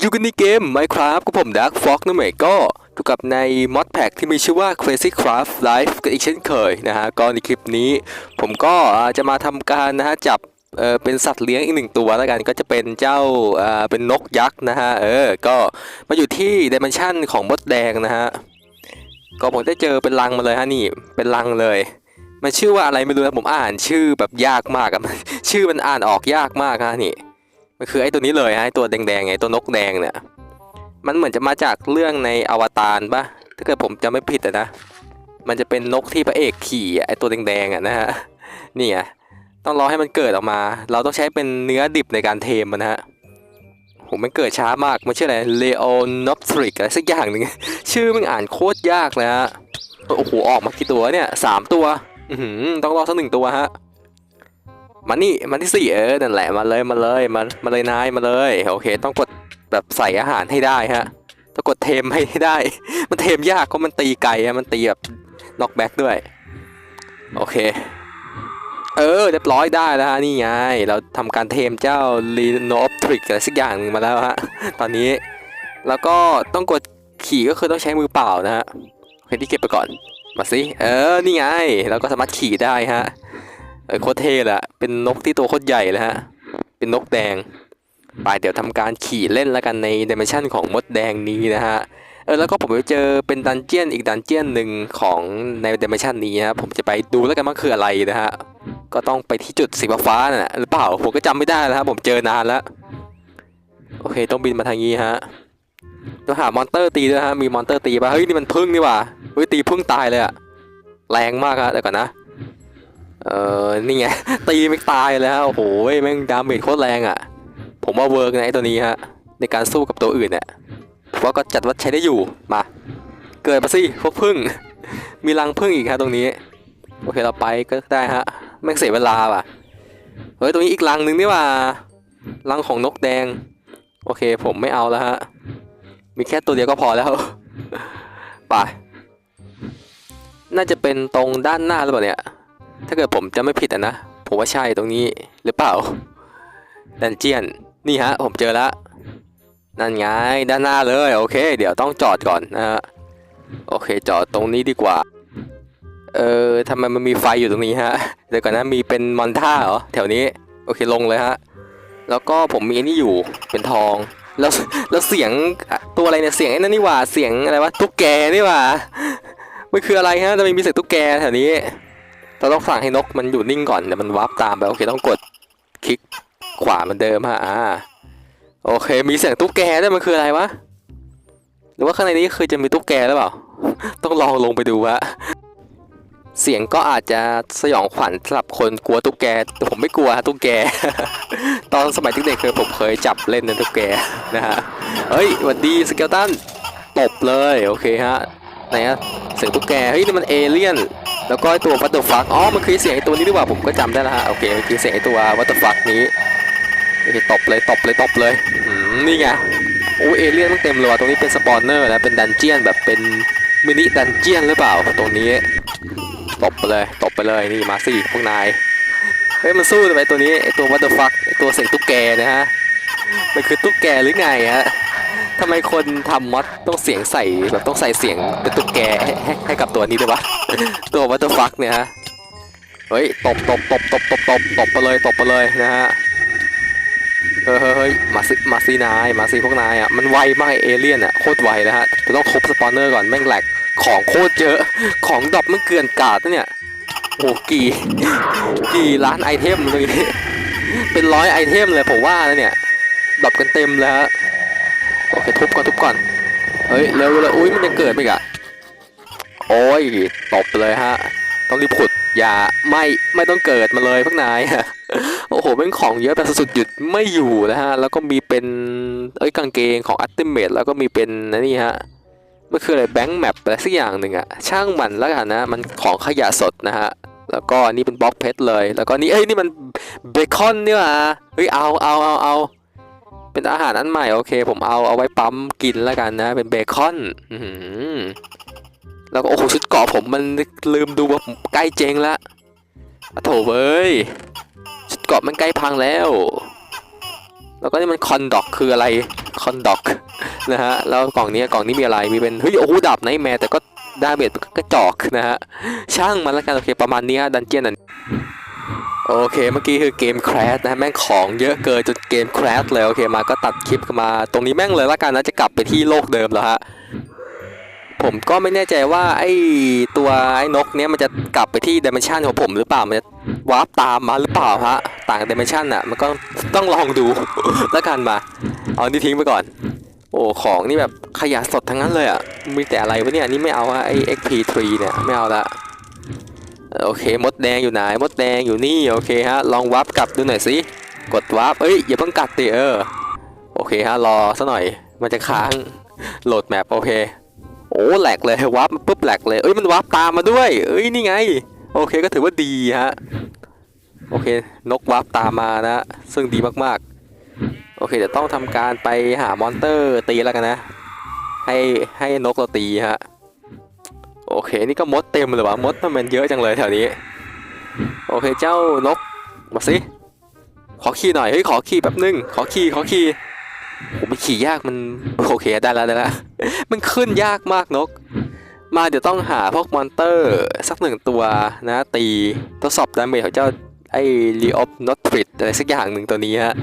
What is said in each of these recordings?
อยู่กันในเกม Minecraft กับผม Dark Fox นั่นเองก็ถูกกับในมอดแพ็กที่มีชื่อว่า Crazy Craft Life กันอีกเช่นเคยนะฮะ ก็ในคลิปนี้ ผมก็จะมาทำการนะฮะ จับเออเป็นสัตว์เลี้ยงอีกหนึ่งตัวแล้วกันก็จะเป็นเจ้าอ่าเป็นนกยักษ์นะฮะ เออ ก็มาอยู่ที่ Dimension ของมดแดงนะฮะ ก็ผมได้เจอเป็นลังมาเลยฮะนี่เป็นลังเลย มันชื่อว่าอะไรไม่รู้นะผมอ่านชื่อแบบยากมากอะชื่อมันอ่านออกยากมากฮะนี่ มันคือไอ้ตัวนี้เลยฮะไอ้ตัวแดงๆไอ้ตัวนกแดงเนี่ยมันเหมือนจะมาจากเรื่องในอวตารปะถ้าเกิดผมจำไม่ผิดอะนะ มันจะเป็นนกที่พระเอกขี่ไอ้ตัวแดงๆอะนะฮะนี่ไงต้องรอให้มันเกิดออกมา เราต้องใช้เป็นเนื้อดิบในการเทมมันะฮะผมมันเกิดช้ามากมันชื่ออะไรเลโอนอปทริกอะไรสักอย่างหนึ่งชื่อมันอ่านโคตรยากเลยฮะโอ้โหออกมากี่ตัวเนี่ยสามตัวหือต้องรอสักหนึ่งตัวฮะ มานี่มาที่สี่เออนั่นแหละมาเลยมาเลยมามาเลยนายมาเลยโอเค ต้องกดแบบใส่อาหารให้ได้ฮะต้องกดเทมให้ได้ มันเทมยากเพราะมันตีไกลอะมันตีแบบน็อกแบ็กด้วย โอเค เออเรียบร้อยได้แล้วฮะนี่ไง เราทำการเทมเจ้าลีโนอปทริกอะไรสักอย่างนึงมาแล้วฮะตอนนี้ แล้วก็ต้องกดขี่ก็คือต้องใช้มือเปล่านะฮะโอเคที่เก็บไปก่อนมาสิเออนี่ไงเราก็สามารถขี่ได้ฮะ โคตรเท่เละเป็นนกที่ตัวโคตรใหญ่เลยฮะ เป็นนกแดงไปเดี๋ยวทำการขี่เล่นแล้วกันในดิเมนชันของมดแดงนี้นะฮะ เออแล้วก็ผมไปเจอเป็นดันเจียนอีกดันเจียนหนึ่งของในดิเมนชันนี้นะผมจะไปดูแล้วกันว่าคืออะไรนะฮะ ก็ต้องไปที่จุดสีฟ้านั่นแหละหรือเปล่าผมก็จำไม่ได้แล้วครับผมเจอนานแล้ว โอเคต้องบินมาทางนี้ฮะต้องหามอนเตอร์ตีด้วยฮะมีมอนเตอร์ตีป่ะเฮ้ยนี่มันพึ่งนี่ว่าเฮ้ยตีพึ่งตายเลยอะแรงมากฮะเดี๋ยวก่อนนะ เออนี่ไง ตีไม่ตายเลยฮะโอ้โหแม่งดาเมจโคตรแรงอะ ผมว่าเวิร์กนะไอตัวนี้ฮะ ในการสู้กับตัวอื่นเนี่ยผมว่าก็จัดว่าใช้ได้อยู่มา เกิดมาสิพวกพึ่ง มีรังพึ่งอีกฮะตรงนี้ โอเคเราไปก็ได้ฮะแม่งเสียเวลาว่ะเฮ้ยตรงนี้อีกรังหนึ่งนี่ว่ารังของนกแดง โอเคผมไม่เอาแล้วฮะ มีแค่ตัวเดียวก็พอแล้วไปน่าจะเป็นตรงด้านหน้าหรือเปล่าเนี่ย ถ้าเกิดผมจะไม่ผิดอะนะ ผมว่าใช่ตรงนี้หรือเปล่า ดันเจียน นี่ฮะ ผมเจอแล้วนั่นไง ด้านหน้าเลย โอเค เดี๋ยวต้องจอดก่อนนะฮะ โอเค จอดตรงนี้ดีกว่า เออทำไมมันมีไฟอยู่ตรงนี้ฮะ เดี๋ยวก่อนนะ มีเป็นมอนท่าเหรอ แถวนี้ โอเค ลงเลยฮะ แล้วก็ผมมีอันนี้อยู่ เป็นทอง แล้ว แล้วเสียงตัวอะไรเนี่ย เสียงไอ้นั่นนี่หว่า เสียงอะไรวะ ตุ๊กแกนี่หว่า มันคืออะไรฮะทำไมมีเสียงตุ๊กแกแถวนี้ เราต้องสั่งให้นกมันอยู่นิ่งก่อนเดี๋ยวมันวาร์ปตามไปโอเคต้องกดคลิกขวาเหมือนเดิมฮะอ่าโอเค มีเสียงตุ๊กแกด้วยมันคืออะไรวะหรือว่าข้างในนี้คือจะมีตุ๊กแกหรือเปล่า ต้องลองลงไปดูฮะเสียงก็อาจจะสยองขวัญสำหรับคนกลัวตุ๊กแกแต่ผมไม่กลัวฮะตุ๊กแก ตอนสมัยเด็กๆเคยผมเคยจับเล่นในตุ๊กแกนะฮะเฮ้ยสวัสดีสเกลตันตบเลยโอเคฮะไหนฮะเสียงตุ๊กแกเฮ้ยนี่มันเอเลี่ยน แล้วก็ไอตัววัตเตอร์ฟักอ๋อมันคือเสียงไอตัวนี้ดีกว่าผมก็จำได้แล้วฮะโอเคมันคือเสียงไอตัววัตเตอร์ฟักนี้ตบเลยตบเลยตบเลยนี่ไงโอ้เอเลี่ยนมันเต็มเลยว่ะตรงนี้เป็นสปอนเนอร์นะเป็นดันเจียนแบบเป็นมินิดันเจียนหรือเปล่าตรงนี้ตบไปเลยตบไปเลยนี่มาสิพวกนายเฮ้ยมันสู้เลยไอตัวนี้ไอตัววัตเตอร์ฟักไอตัวเสียงตุ๊กแกนะฮะมันคือตุ๊กแกหรือไงฮะ ทำไมคนทำมอดต้องเสียงใส่แบบต้องใส่เสียงเป็นตุ๊กแกให้ให้ให้กับตัวนี้ด้วยวะ ตัววัตเตอร์ฟักเนี่ยฮะ เฮ้ยตบตบตบตบตบตบตบไปเลยตบไปเลยนะฮะ เฮ้ยเฮ้ยเฮ้ยมาสิมาซีนายมาซีพวกนายอะมันไวมากไอ้เอเลี่ยนอะโคตรไวนะฮะจะต้องทบสปอนเนอร์ก่อนแม่งแหลกของโคตรเยอะของดรอปมันเกลื่อนกาดนะเนี่ยโอ้กี่กี่ล้านไอเทมตรงนี้เป็นร้อยไอเทมเลยผมว่านะเนี่ยดรอปกันเต็มแล้ว โอเคทุบก่อนทุบก่อน เฮ้ยเร็วเลยอุ้ยมันยังเกิดไปอีกะโอ้ยตบเลยฮะ ต้องรีบขุดอย่าไม่ไม่ต้องเกิดมาเลยพวกนายโอ้โหเป็นของเยอะแบบสุดหยุดไม่อยู่นะฮะ แล้วก็มีเป็นเอ้ยกางเกงของอัตติเมทแล้วก็มีเป็นนะนี่ฮะมันคืออะไรแบงค์แมปอะไรสักอย่างหนึ่งอะช่างมันแล้วกันนะ มันของขยะสดนะฮะ แล้วก็อันนี่เป็นบล็อกเพชรเลย แล้วก็นี่เอ้ยนี่มันเบคอนนี่หว่าเฮ้ยเอาเอาเอาเอา เป็นอาหารอันใหม่โอเค ผมเอาเอาไว้ปั๊มกินแล้วกันนะ เป็นเบคอนอืแล้วก็โอ้โหชุดเกาะผมมันลืมดูว่าผมใกล้เจงละโถเว้ยชุดเกาะมันใกล้พังแล้ว แล้วก็นี่มันคอนดอกคืออะไรคอนด็อกนะฮะแล้วกล่องนี้กล่องนี้มีอะไรมีเป็นเฮ้ยโอ้โหดับไนแมร์แต่ก็ดาเมจก็กระจอกนะฮะช่างมันแล้วกันโอเคประมาณนี้ดันเจียนอัน โอเคเมื่อกี้คือเกมแครสนะแม่งของเยอะเกินจนเกมแครสเลยโอเคมาก็ตัดคลิปมา ตรงนี้แม่งเลยละกันนะจะกลับไปที่โลกเดิมแล้วฮะผมก็ไม่แน่ใจว่าไอ้ตัวไอ้นกเนี้ยมันจะกลับไปที่ดิเมนชันของผมหรือเปล่ามันจะวาร์ปตามมาหรือเปล่าฮะต่างดิเมนชันอะมันก็ต้องลองดูแล้วกันมา เอานี่ทิ้งไปก่อน โอ้ของนี่แบบขยะสดทั้งนั้นเลยอะมีแต่อะไรวะเนี่ยนี่ไม่เอาอะไอ้ XP3 เนี่ยไม่เอาละ โอเคมดแดงอยู่ไหนมดแดงอยู่นี่โอเคฮะลองวาร์ปกลับดูหน่อยสิกดวาร์ปเอ้ยอย่าเพิ่งกัดดิเออโอเคฮะรอซะหน่อยมันจะค้างโหลดแมปโอเคโอ้แหลกเลยวาร์ปปุ๊บแหลกเลยเอ้ยมันวาร์ปตามมาด้วยเอ้ยนี่ไง โอเคก็ถือว่าดีฮะโอเคนกวาร์ปตามมานะซึ่งดีมากๆ โอเคเดี๋ยวต้องทำการไปหามอนเตอร์ตีแล้วกันนะ ให้ให้นกเราตีฮะ โอเค นี่ก็มดเต็มเลยวะมดมันเยอะจังเลยแถวนี้ โอเคเจ้านกมาสิขอขี่หน่อยเฮ้ยขอขี่แป๊บนึงขอขี่ขอขี่ผมมันขี่ยากมันโอเคได้แล้วได้แล้วมันขึ้นยากมากนก มาเดี๋ยวต้องหาพวกมอนเตอร์สักหนึ่งตัวนะตีทดสอบดาเมจของเจ้าไอ้ลีออฟนอตทริดอะไรสักอย่างหนึ่งตัวนี้ฮะ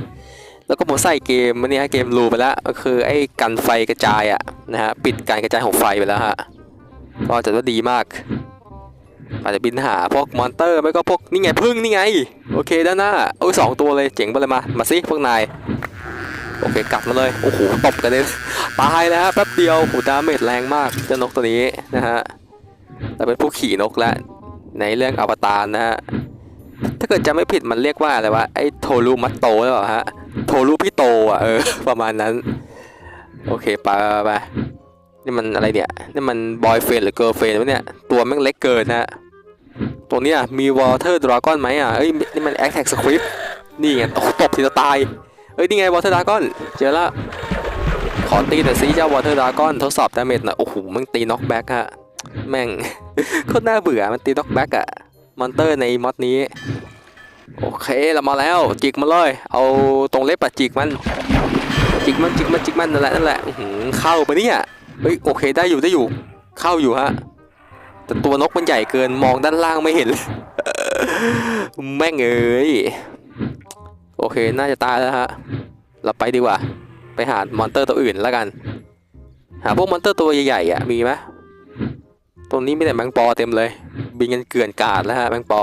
แล้วก็ผมใส่เกมมันนี้ฮะเกมรูไปแล้วก็คือไอ้กันไฟกระจายอะนะฮะปิดการกระจายของไฟไปแล้วฮะ ก็จะว่าดีมากอาจจะบินหาพวกมอนเตอร์ไม่ก็พวกนี่ไงพึ่งนี่ไง โอเคด้านหน้าโอ้ยสองตัวเลยเจ๋งไปเลยมา มาสิพวกนาย โอเคกลับมาเลย โอ้โหตบกันเลยตายแล้วฮะแป๊บเดียวโหดาเมจแรงมากเจ้านกตัวนี้นะฮะเราเป็นผู้ขี่นกแล้วในเรื่องอวตารนะฮะถ้าเกิดจำไม่ผิดมันเรียกว่าอะไรวะไอ้โทรุมัตโตหรือเปล่าฮะโทรุพี่โตอะเออประมาณนั้น โอเคไปไปไป นี่มันอะไรเนี่ย นี่มันบอยเฟนหรือเกิร์ลเฟนวะเนี่ย ตัวแม่งเล็กเกินฮะตัวเนี้ยมีวอเตอร์ดราก้อนไหมอะเอ้ย นี่มันแอคแท็กสคริปนี่ไงตบตบทีจะตาย เอ้ย นี่ไงวอเตอร์ดราก้อน เจอละ ขอตีหน่ซิเจ้าวอเตอร์ดราก้อนทดสอบดาเมจหน่อย โอ้โหมันตีน็อกแบ็กฮะ แม่งโคตรน่าเบื่อ มันตีน็อกแบ็กอะมอนเตอร์ในมอดนี้ โอเค เรามาแล้ว จิกมาเลย เอาตรงเล็บอะจิกมัน จิกมัน จิกมัน จิกมัน นั่นแหละ นั่นแหละอื้อหือเข้าไปเนี่ย เฮ้ยโอเคได้อยู่ได้อยู่ เข้าอยู่ฮะ แต่ตัวนกมันใหญ่เกินมองด้านล่างไม่เห็นเลยแม่งเอ้ยโอเคน่าจะตายแล้วฮะ เราไปดีกว่า ไปหามอนเตอร์ตัวอื่นแล้วกัน หาพวกมอนเตอร์ตัวใหญ่ๆอะมีไหมตรงนี้ไม่แต่แมงปอเต็มเลย บินกันเกลื่อนกาดแล้วฮะแมงปอ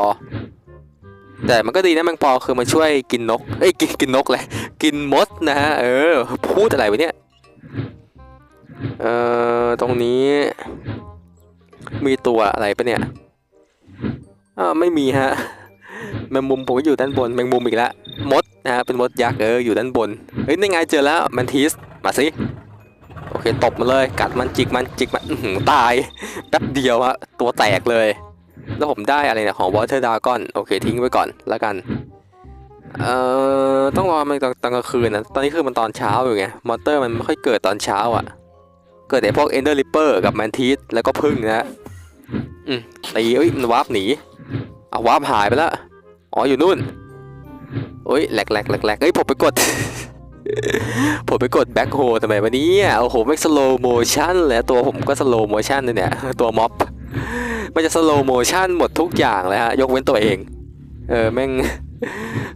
แต่มันก็ดีนะแมงปอคือมันช่วยกินนกเอ้ยกินกินนกเลย กินมดนะฮะเออพูดอะไรวะเนี่ย เอ่อ ตรงนี้ มีตัวอะไรปะเนี่ยอ่าไม่มีฮะแมงมุมผมก็อยู่ด้านบนแมงมุมอีกแล้วมดนะฮะเป็นมดยักษ์เอออยู่ด้านบนเฮ้ยนี่ไงเจอแล้วแมนทิสมาสิโอเคตบมันเลยกัดมันจิกมันจิกมันหตายแป๊บเดียวฮะตัวแตกเลย แล้วผมได้อะไรเนี่ยของ Water Dragon โอเคทิ้งไว้ก่อนแล้วกันเอ่อต้องรอมันตอนตอนกลางคืนนะตอนนี้คือมันตอนเช้าอยู่ไงมอนเตอร์มันไม่ค่อยเกิดตอนเช้าอะ เกิดแต่พวก Ender Ripper กับ Mantis แล้วก็พึ่งนะอืมตีเอ้ยมันวาร์ปหนีเอาวาร์ปหายไปแล้วอ๋ออยู่นู่นโอ้ยแหลกแหลกแหลกแหลกเอ้ยผมไปกด ผมไปกดแบ็คโฮทำไมวันนี้อะโอ้โหไม่สโลโมชั่นเลยตัวผมก็สโลโมชั่นเลยเนี่ยตัวม็อบมันจะสโลโมชั่นหมดทุกอย่างเลยฮะยกเว้นตัวเอง เออแม่ง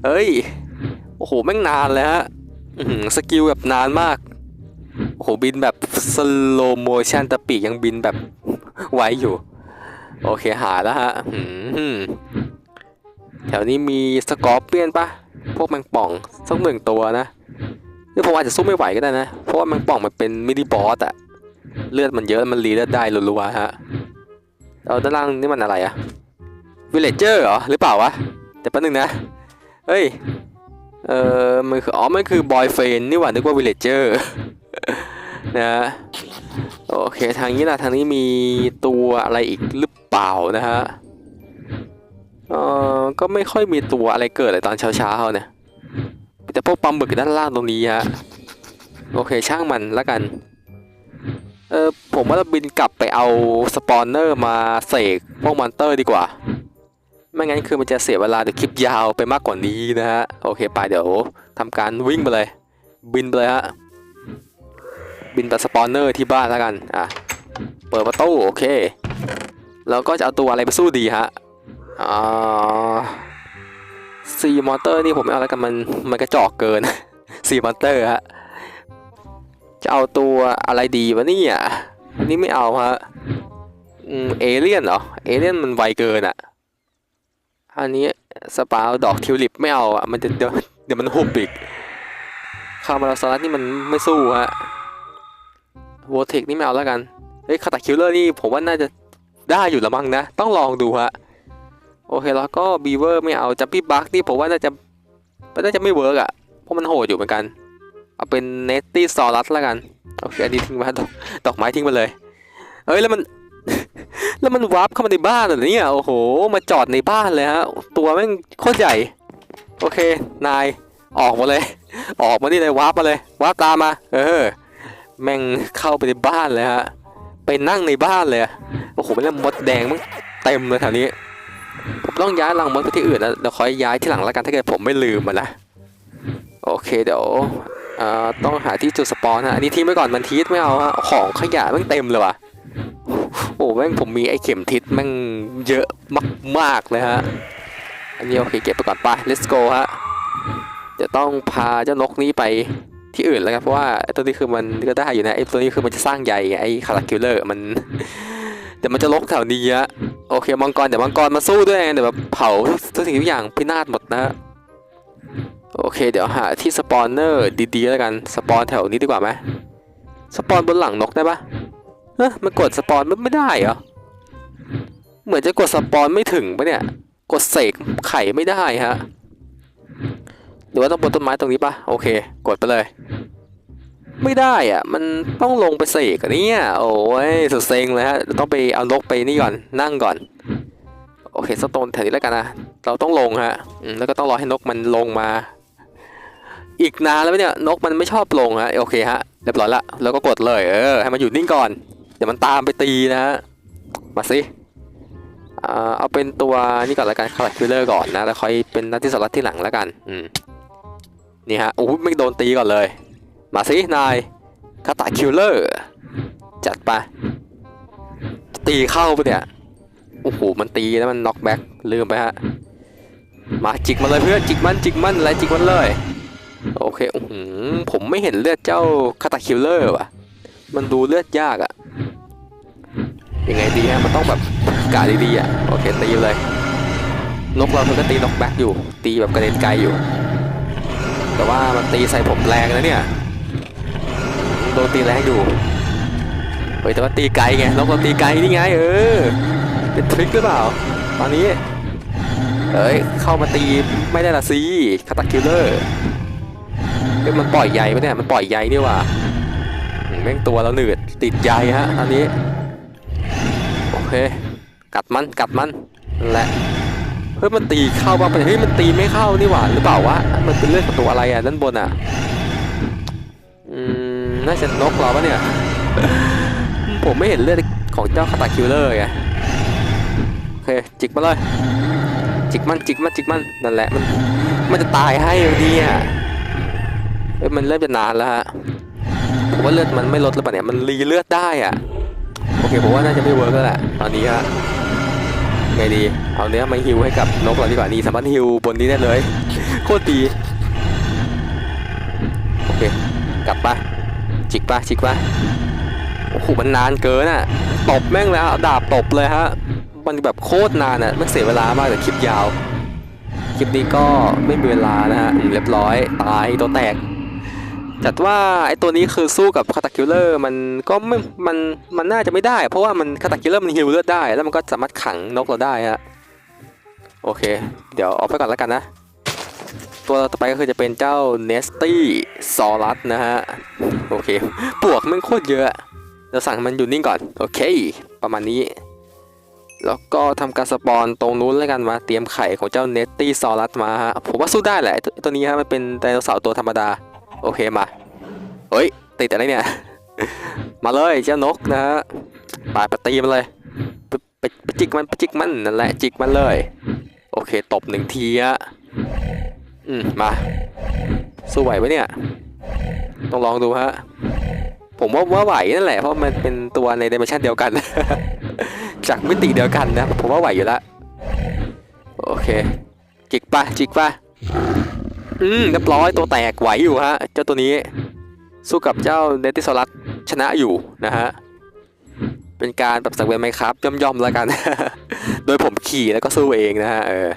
เอ้ยโอ้โหแม่งนานเลยฮะสกิลแบบนานมาก โหบินแบบสโลโมชันต่ปีกยังบินแบบไวอยู่ โอเคหาแล้วฮะแถวนี้มีสกอร์เปียนปะพวกแมงป่องสักหนึ่งตัวนะหรือผมอาจจะสู้ไม่ไหวก็ได้นะ เพราะว่าแมงป่องมันเป็นมินิบอสอะเลือดมันเยอะมันรีเลือดได้รัวๆฮะเอาด้านล่างนี่มันอะไรอะวิลเลจเจอร์เหรอหรือเปล่าวะแต่แป๊บนึงนะเฮ้ยเออมันคืออ๋อมันคือบอยเฟนนี่หว่านึกว่าวิลเลจเจอร์ นะฮะโอเคทางนี้ล่ะทางนี้มีตัวอะไรอีกหรือเปล่านะฮะเออก็ไม่ค่อยมีตัวอะไรเกิดเลยตอนเช้าๆเนี่ยแต่พวกปลาหมึกด้านล่างตรงนี้ฮะโอเคช่างมันแล้วกันเออผมว่าเราบินกลับไปเอาสปอนเนอร์มาเสกพวกมอนเตอร์ดีกว่า ไม่งั้นคือมันจะเสียเวลาเดี๋ยวคลิปยาวไปมากกว่านี้นะฮะ โอเคไปเดี๋ยวทำการวิ่งไปเลย บินไปเลยฮะ บินไปสปอนเนอร์ที่บ้านแล้วกันอะเปิดประตูโอเคแล้วก็จะเอาตัวอะไรไปสู้ดีฮะอ่าซีมอเตอร์นี่ผมไม่เอาแล้วกันมันมันกระจอกเกินซีมอเตอร์ฮะจะเอาตัวอะไรดีวะเนี่ยอันนี้ไม่เอาฮะเอเลี่ยนเหรอเอเลี่ยนมันไวเกินอะอันนี้สปาดอกทิวลิปไม่เอาอะมันจะเดี๋ยวเดี๋ยวมันหุบอีกคาร์มาราซารัสนี่มันไม่สู้ฮะ โวเทคนี่ไม่เอาแล้วกัน เฮ้ยคาตาคิลเลอร์นี่ผมว่าน่าจะได้อยู่ละมั้งนะ ต้องลองดูฮะ โอเคแล้วก็บีเวอร์ไม่เอาจับปี้บักนี่ผมว่าน่าจะน่าจะไม่เวิร์กอะเพราะมันโหดอยู่เหมือนกัน เอาเป็นเนตตี้ซอรัสแล้วกัน โอเคอันนี้ทิ้งมาดอกดอกไม้ทิ้งไปเลยเอ้ยแล้วมัน แล้วมันวาร์ปเข้ามาในบ้านเหรอเนี่ย โอ้โห มาจอดในบ้านเลยฮะ ตัวแม่งโคตรใหญ่ โอเค นายออกมาเลย ออกมานี่เลยวาร์ปมาเลยวาร์ปตามมา เออ แม่งเข้าไปในบ้านเลยฮะ ไปนั่งในบ้านเลย โอ้โหเป็นเรื่องมดแดงมั้งเต็มเลยแถวนี้ ผมต้องย้ายรังมดไปที่อื่นแล้วเดี๋ยวคอยย้ายที่หลังแล้วกันถ้าเกิดผมไม่ลืมมันนะ โอเคเดี๋ยวต้องหาที่จุดสปอนฮะ อันนี้ทิ้งไว้ก่อนมันทิศไม่เอาฮะ ของขยะแม่งเต็มเลยว่ะ โอ้แม่งผมมีไอ้เข็มทิศแม่งเยอะมากๆเลยฮะ อันนี้โอเคเก็บไปก่อนไป let's go ฮะเดี๋ยวต้องพาเจ้านกนี้ไป ที่อื่นแล้วกันเพราะว่าตัวนี้คือมันก็ได้อยู่นะไอ้ตัวนี้คือมันจะสร้างใหญ่ไอ้คาราคิลเลอร์มันเดี๋ยวมันจะลกแถวนี้อะโอเคมังกรเดี๋ยวมังกรมาสู้ด้วยเดี๋ยวแบบเผาทุกสิ่งทุกอย่างพินาศหมดนะฮะโอเคเดี๋ยวหาที่สปอนเนอร์ดีๆแล้วกันสปอนแถวนี้ดีกว่าไหมสปอนบนหลังนกได้ปะเฮ้ยมันกดสปอนไม่ได้เหรอเหมือนจะกดสปอนไม่ถึงปะเนี่ยกดเสกไข่ไม่ได้ฮะ หรือว่าต้องบนต้นไม้ตรงนี้ปะโอเค กดไปเลย ไม่ได้อะ มันต้องลงไปเสกเนี่ยโอ้ยสุดเซ็งเลยฮะต้องไปเอานกไปนี่ก่อนนั่งก่อน โอเคสโตนแถวนี้แล้วกันนะเราต้องลงฮะแล้วก็ต้องรอให้นกมันลงมา อีกนานแล้วเนี่ยนกมันไม่ชอบลงฮะโอเคฮะเรียบร้อยละแล้วก็กดเลยเออให้มันอยู่นิ่งก่อนเดี๋ยวมันตามไปตีนะฮะมาสิเอาเป็นตัวนี่ก่อนแล้วกันคาร์คิลเลอร์ก่อนนะ แล้วค่อยเป็นนัดที่สลัดที่หลังแล้วกัน อืม นี่ฮะโอ้ไม่โดนตีก่อนเลย มาสินายคาตาคิลเลอร์จัดไป ตีเข้าไปะเนี่ยโอ้โหมันตีแล้วมันน็อกแบ็กลืมไปฮะมาจิกมันเลยเพื่อนจิกมันจิกมันอะไรจิกมันเลยโอเคอื้อหือผมไม่เห็นเลือดเจ้าคาตาคิลเลอร์ว่ะ มันดูเลือดยากอะยังไงดีฮะมันต้องแบบกาดีๆอะโอเคตีเลยนกเราเพิ่งก็ตีนกแบ็กอยู่ ตีแบบกระเด็นไกลอยู่ แต่ว่ามันตีใส่ผมแรงนะเนี่ยโดนตีแรงอยู่เฮ้ยแต่ว่าตีไกลไงนกเราตีไกลนี่ไงเออเป็นทริคหรือเปล่า ตอนนี้เอ้ยเข้ามาตีไม่ได้ละสิคาตาคิลเลอร์เฮ้ยมันปล่อยใยปะเนี่ยมันปล่อยใยนี่ว่าอืมแม่งตัวเราหนืดติดใยฮะอันนี้โอเคกัดมันกัดมันแหละ ฮ้ยมันตีเข้าบ้างปเฮ้ยมันตีไม่เข้านี่หว่าหรือเปล่าวะมันเป็นเลือดของตัวอะไรอะด้านบนอะอืมน่าจะนกเราปะเนี่ยผมไม่เห็นเลือดของเจ้าคาตาคิลเลอร์ไงโอเคจิกมาเลยจิกมันจิกมันจิกมันนั่นแหละมันมันจะตายให้อยู่ดีอะเอ้ยมันเริ่มจะนานแล้วฮะผมว่าเลือดมันไม่ลดแล้วป่ะเนี่ยมันรีเลือดได้อะโอเคผมว่าน่าจะไม่เวิร์กแล้วแหละตอนนี้ฮะ ไงดี เอาเนื้อมาฮิวให้กับนกเราดีกว่านี่สามารถฮิวบนนี้ได้เลย โคตรดีโอเค กลับปะจิกปะจิกปะโอ้โหมันนานเกินอะตบแม่งแล้วดาบตบเลยฮะมันแบบโคตรนานอะไม่เสียเวลามากแต่คลิปยาว คลิปนี้ก็ไม่มีเวลานะฮะเรียบร้อยตายตัวแตก จัดว่าไอตัวนี้คือสู้กับคาตาคิลเลอร์มันก็ไม่มันมันน่าจะไม่ได้ เพราะว่ามันคาตาคิลเลอร์มันฮิวเลือดได้ แล้วมันก็สามารถขังนกเราได้ฮะโอเค เดี๋ยวออกไปก่อนแล้วกันนะ ตัวต่อไปก็คือจะเป็นเจ้าเนสตี้ซอรัสนะฮะโอเคปวกมันโคตรเยอะเราสั่งให้มันอยู่นิ่งก่อนโอเค ประมาณนี้ แล้วก็ทำการสปอนตรงนู้นแล้วกันมาเตรียมไข่ของเจ้าเนตตี้ซอรัสมาฮะผมว่าสู้ได้แหละไอ้ตัวตัวนี้ฮะมันเป็นไดโนเสาร์ตัวธรรมดา โอเคมา เฮ้ย ติดอะไรเนี่ย มาเลยเจ้านกนะฮะปาดปตีมันเลยไปไปจิกมันไปจิกมันนั่นแหละจิกมันเลย โอเคตบหนึ่งทีฮะอืมมาสู้ไหวปะเนี่ย ต้องลองดูฮะ ผมว่าว่าไหวนั่นแหละเพราะมันเป็นตัวในดิเมชันเดียวกัน จากมิติเดียวกันนะ ผมว่าไหวอยู่แล้วโอเค จิกปะจิกปะ อืมเรียบร้อยตัวแตกไหวอยู่ฮะ เจ้าตัวนี้สู้กับเจ้าเนติสลัสชนะอยู่นะฮะ เป็นการแบบสังเวยไหมครับ ย่อมๆแล้วกัน โดยผมขี่แล้วก็สู้เองนะฮะเออ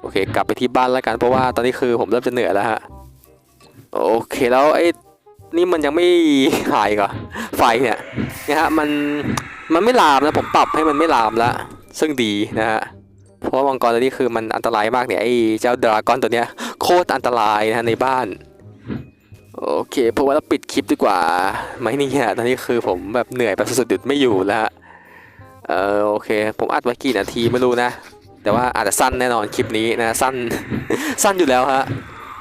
โอเค กลับไปที่บ้านแล้วกันเพราะว่าตอนนี้คือผมเริ่มจะเหนื่อยแล้วฮะโอเคแล้วไอ้นี่มันยังไม่หายก่อไฟเนี่ยนะฮะมันมันไม่ลามนะผมปรับให้มันไม่ลามละซึ่งดีนะฮะ ราะว่ามังกรตัวนี้คือมันอันตรายมากเนี่ยไอ้เจ้าดราก้อนตัวเนี้ยโคตรอันตรายนะฮะในบ้านโอเคเพราะว่าเราปิดคลิปดีกว่าไหมนี่ยตอนนี้คือผมแบบเหนื่อยแบบสุดๆหยุดไม่อยู่แล้วเออโอเค ผมอัดไว้กี่นาทีไม่รู้นะ แต่ว่าอาจจะสั้นแน่นอนคลิปนี้นะสั้นสั้นอยู่แล้วฮะ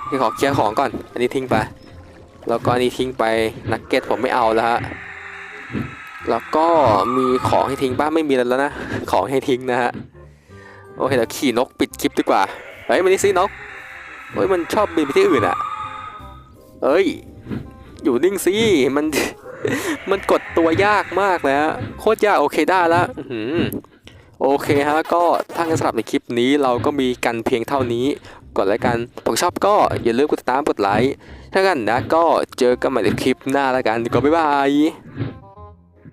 นี่ขอเคลียร์ของก่อน อันนี้ทิ้งไป แล้วก็อันนี้ทิ้งไปนักเก็ตผมไม่เอาแล้วฮะแล้วก็มีของให้ทิ้งบ้างไม่มีแล้วนะ ของให้ทิ้งนะฮะ โอเคเดี๋ยวขี่นกปิดคลิปดีกว่าเฮ้ยมันนี่ซินกเฮ้ยมันชอบบินไปที่อื่นอะเอ้ย อยู่นิ่งสิมันมันกดตัวยากมากเลยฮะโคตรยากโอเคได้แล้วโอเคฮะก็ถ้างั้นสำหรับในคลิปนี้เราก็มีกันเพียงเท่านี้ก่อนแล้วกันผมชอบก็อย่าลืมกดติดตามกดไลค์ถ้ากันนะก็เจอกันใหม่ในคลิปหน้าแล้วกันก็บ๊ายบาย